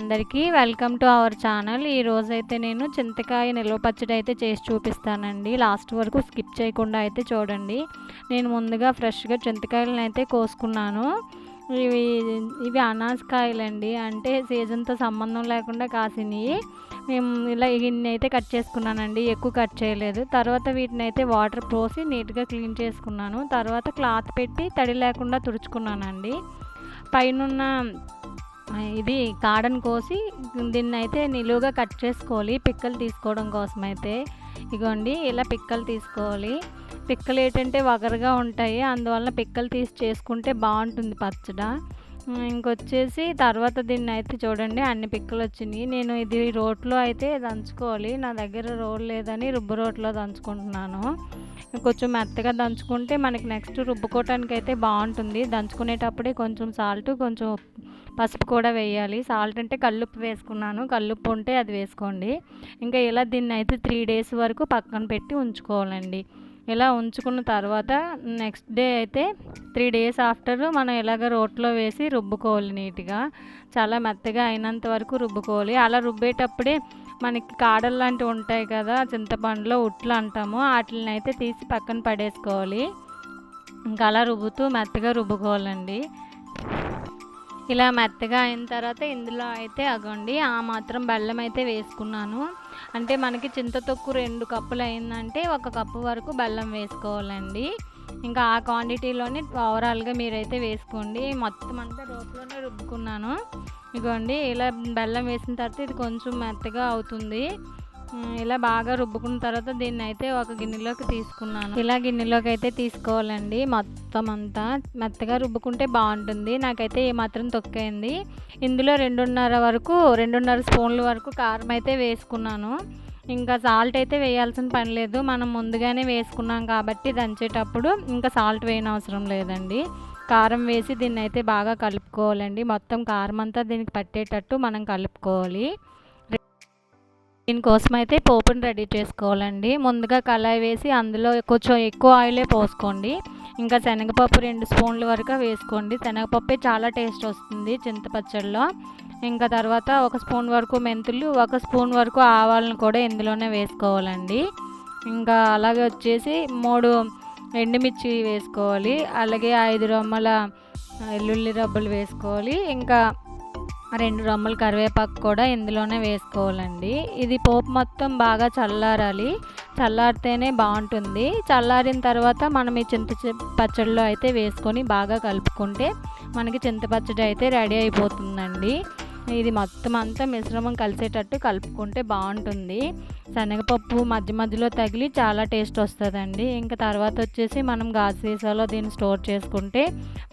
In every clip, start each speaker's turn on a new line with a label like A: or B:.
A: అందరికీ welcome to our channel. ఈ రోజైతే నేను చింతకాయ నిల్వ పచ్చడి అయితే చేసి చూపిస్తానండి. లాస్ట్ వరకు స్కిప్ చేయకుండా అయితే చూడండి. నేను ముందుగా ఫ్రెష్గా చింతకాయలను అయితే కోసుకున్నాను. ఇవి ఇవి అనాసకాయలండి. అంటే సీజన్తో సంబంధం లేకుండా కాసినవి. మేము ఇలా ఇన్ని అయితే కట్ చేసుకున్నానండి. ఎక్కువ కట్ చేయలేదు. తర్వాత వీటిని అయితే వాటర్ పోసి నీట్గా క్లీన్ చేసుకున్నాను. తర్వాత క్లాత్ పెట్టి తడి లేకుండా తుడుచుకున్నానండి. పైనున్న ఇది కాడను కోసి దీన్ని అయితే నిలువుగా కట్ చేసుకోవాలి. పిక్కలు తీసుకోవడం కోసం అయితే ఇగోండి ఇలా పిక్కలు తీసుకోవాలి. పిక్కలు ఏంటంటే వగరగా ఉంటాయి. అందువల్ల పిక్కలు తీసి చేసుకుంటే బాగుంటుంది పచ్చడ. ఇంకొచ్చేసి తర్వాత దీన్ని అయితే చూడండి అన్ని పిక్కలు వచ్చినాయి. నేను ఇది రోట్లో అయితే దంచుకోవాలి. నా దగ్గర రోల్ లేదని రుబ్బు రోట్లో దంచుకుంటున్నాను. కొంచెం మెత్తగా దంచుకుంటే మనకి నెక్స్ట్ రుబ్బుకోవటానికి అయితే బాగుంటుంది. దంచుకునేటప్పుడే కొంచెం సాల్ట్ కొంచెం పసుపు కూడా వేయాలి. సాల్ట్ అంటే కల్లుప్పు వేసుకున్నాను. కల్లుప్పు ఉంటే అది వేసుకోండి. ఇంకా ఇలా దీన్ని అయితే త్రీ డేస్ వరకు పక్కన పెట్టి ఉంచుకోవాలండి. ఇలా ఉంచుకున్న తర్వాత నెక్స్ట్ డే అయితే త్రీ డేస్ ఆఫ్టర్ మనం ఇలాగ రోట్లో వేసి రుబ్బుకోవాలి నీట్గా. చాలా మెత్తగా అయినంత వరకు రుబ్బుకోవాలి. అలా రుబ్బేటప్పుడే మనకి కాడలు లాంటివి ఉంటాయి కదా చింతపండులో ఉట్లు అంటాము. వాటిని అయితే తీసి పక్కన పడేసుకోవాలి. ఇంకా అలా రుబ్బుతూ మెత్తగా రుబ్బుకోవాలండి. ఇలా మెత్తగా అయిన తర్వాత ఇందులో అయితే అగండి ఆ మాత్రం బెల్లం అయితే వేసుకున్నాను. అంటే మనకి చింత తొక్కు రెండు కప్పులు అయిందంటే ఒక కప్పు వరకు బెల్లం వేసుకోవాలండి. ఇంకా ఆ క్వాంటిటీలోనే ఓవరాల్గా మీరైతే వేసుకోండి. మొత్తం అంతా రోట్లోనే రుబ్బుకున్నాను. ఇగోండి ఇలా బెల్లం వేసిన తర్వాత ఇది కొంచెం మెత్తగా అవుతుంది. ఇలా బాగా రుబ్బుకున్న తర్వాత దీన్ని అయితే ఒక గిన్నెలోకి తీసుకున్నాను. ఇలా గిన్నెలోకి అయితే తీసుకోవాలండి. మొత్తం అంతా మెత్తగా రుబ్బుకుంటే బాగుంటుంది. నాకైతే ఏ మాత్రం తొక్కైంది ఇందులో రెండున్నర వరకు రెండున్నర స్పూన్ల వరకు కారం అయితే వేసుకున్నాను. ఇంకా సాల్ట్ అయితే వేయాల్సిన పని లేదు. మనం ముందుగానే వేసుకున్నాం కాబట్టి దంచేటప్పుడు ఇంకా సాల్ట్ వేయని అవసరం లేదండి. కారం వేసి దీన్ని అయితే బాగా కలుపుకోవాలండి. మొత్తం కారం అంతా దీనికి పట్టేటట్టు మనం కలుపుకోవాలి. దీనికోసం అయితే పోపుని రెడీ చేసుకోవాలండి. ముందుగా కళాయి వేసి అందులో కొంచెం ఎక్కువ ఆయిలే పోసుకోండి. ఇంకా శనగపప్పు రెండు స్పూన్ల వరకు వేసుకోండి. శనగపప్పే చాలా టేస్ట్ వస్తుంది చింతపచ్చడిలో. ఇంకా తర్వాత ఒక స్పూన్ వరకు మెంతులు ఒక స్పూన్ వరకు ఆవాలను కూడా ఇందులోనే వేసుకోవాలండి. ఇంకా అలాగే వచ్చేసి మూడు ఎండుమిర్చి వేసుకోవాలి. అలాగే ఐదు రొమ్మల వెల్లుల్లి రబ్బలు వేసుకోవాలి. ఇంకా రెండు రొమ్మల కరివేపాకు కూడా ఇందులోనే వేసుకోవాలండి. ఇది పోపు మొత్తం బాగా చల్లారాలి. చల్లారితేనే బాగుంటుంది. చల్లారిన తర్వాత మనం ఈ చింత పచ్చడిలో అయితే వేసుకొని బాగా కలుపుకుంటే మనకి చింతపచ్చడి అయితే రెడీ అయిపోతుందండి. ఇది మొత్తం అంతా మిశ్రమం కలిసేటట్టు కలుపుకుంటే బాగుంటుంది. శనగపప్పు మధ్య మధ్యలో తగిలి చాలా టేస్ట్ వస్తుందండి. ఇంకా తర్వాత వచ్చేసి మనం గాజు సీసాలో దీన్ని స్టోర్ చేసుకుంటే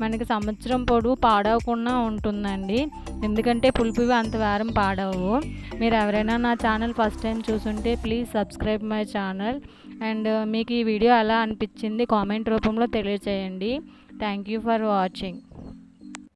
A: మనకి సంవత్సరం పొడవు పాడవకుండా ఉంటుందండి. ఎందుకంటే పులుపువి అంత వారం పాడవు. మీరు ఎవరైనా నా ఛానల్ ఫస్ట్ టైం చూసుంటే please subscribe my channel. And మీకు ఈ వీడియో ఎలా అనిపించింది కామెంట్ రూపంలో తెలియచేయండి. Thank you for watching.